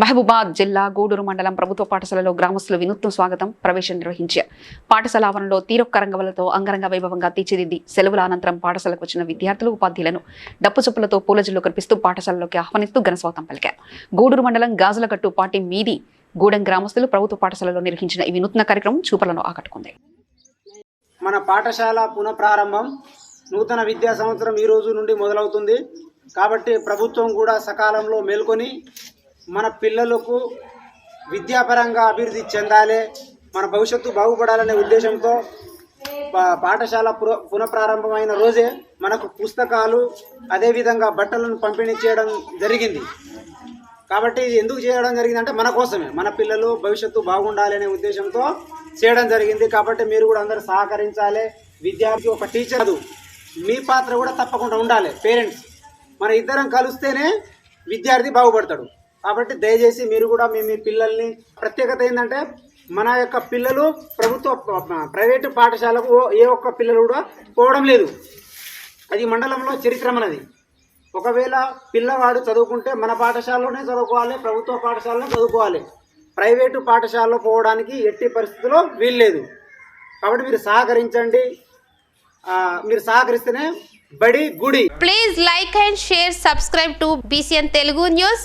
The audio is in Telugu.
మహబూబాద్ జిల్లా గూడూరు మండలం ప్రభుత్వ పాఠశాలలో గ్రామస్తులు వినూత్న స్వాగతం ప్రవేశం నిర్వహించారు పాఠశాల ఆవరణలో తీరొక్క రంగవలతో అంగరంగ వైభవంగా తీర్చిదిద్ది సెలవుల అనంతరం పాఠశాలకు వచ్చిన విద్యార్థులు ఉపాధ్యాయులను డప్పు చొప్పులతో పూలజల్లు కనిపిస్తూ పాఠశాలలోకి ఆహ్వానిస్తూ ఘనస్వాగతం పలికారు. గూడూరు మండలం గాజులగట్టు పాటి మీది గూడెం గ్రామస్తులు ప్రభుత్వ పాఠశాలలో నిర్వహించిన ఈ వినూత్న కార్యక్రమం చూపలను ఆకట్టుకుంది. మన పాఠశాల పునఃప్రారంభం నూతన విద్యా సంవత్సరం ఈ రోజు నుండి మొదలవుతుంది. కాబట్టి ప్రభుత్వం కూడా సకాలంలో మేల్కొని మన పిల్లలకు విద్యాపరంగా అభివృద్ధి చెందాలి మన భవిష్యత్తు బాగుపడాలనే ఉద్దేశంతో పా- పాఠశాల పునఃప్రారంభమైన రోజే మనకు పుస్తకాలు అదేవిధంగా బట్టలను పంపిణీ చేయడం జరిగింది. కాబట్టి ఇది ఎందుకు చేయడం జరిగిందంటే మన కోసమే. మన పిల్లలు భవిష్యత్తు బాగుండాలి అనే ఉద్దేశంతో చేయడం జరిగింది. కాబట్టి మీరు కూడా అందరూ సహకరించాలి. విద్యార్థి ఒక టీచర్ మీ పాత్ర కూడా తప్పకుండా ఉండాలి. పేరెంట్స్. మన ఇద్దరం కలిస్తేనే విద్యార్థి బాగుపడతాడు. కాబట్టి దయచేసి మీరు కూడా మీ మీ పిల్లల్ని ప్రత్యేకత ఏంటంటే మన యొక్క పిల్లలు ప్రభుత్వ ప్రైవేటు పాఠశాలకు ఏ ఒక్క పిల్లలు కూడా పోవడం లేదు. అది మండలంలో చరిత్ర మనది ఒకవేళ పిల్లవాడు చదువుకుంటే మన పాఠశాలలోనే చదువుకోవాలి ప్రభుత్వ పాఠశాలలో చదువుకోవాలి. ప్రైవేటు పాఠశాలలో పోవడానికి ఎట్టి పరిస్థితుల్లో వీల్లేదు కాబట్టి మీరు సహకరించండి. మీరు సహకరిస్తేనే బడి గుడి. Please like and share subscribe to BCN Telugu news